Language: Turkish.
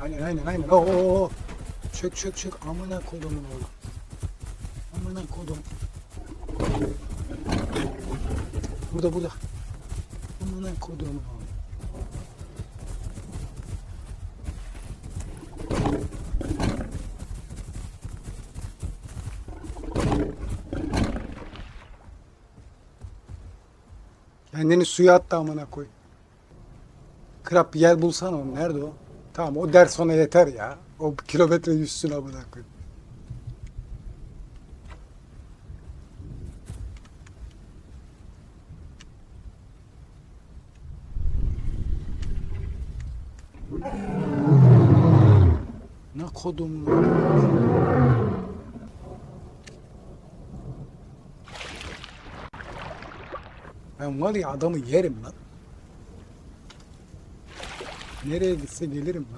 Aynen aynen aynen. Oo, oo, oo. Çök çök çök. Amına kodumun oğlu. Amına kodum. Burada burada. Amına kodumun oğlu. Kendini suya attı amına koy. Krap bir yer bulsana onu. Nerede o? Tamam o ders ona yeter ya. O kilometre yüzsün amına koy. Ne kodum Ben var ya adamı yerim lan. Nereye gitse gelirim lan.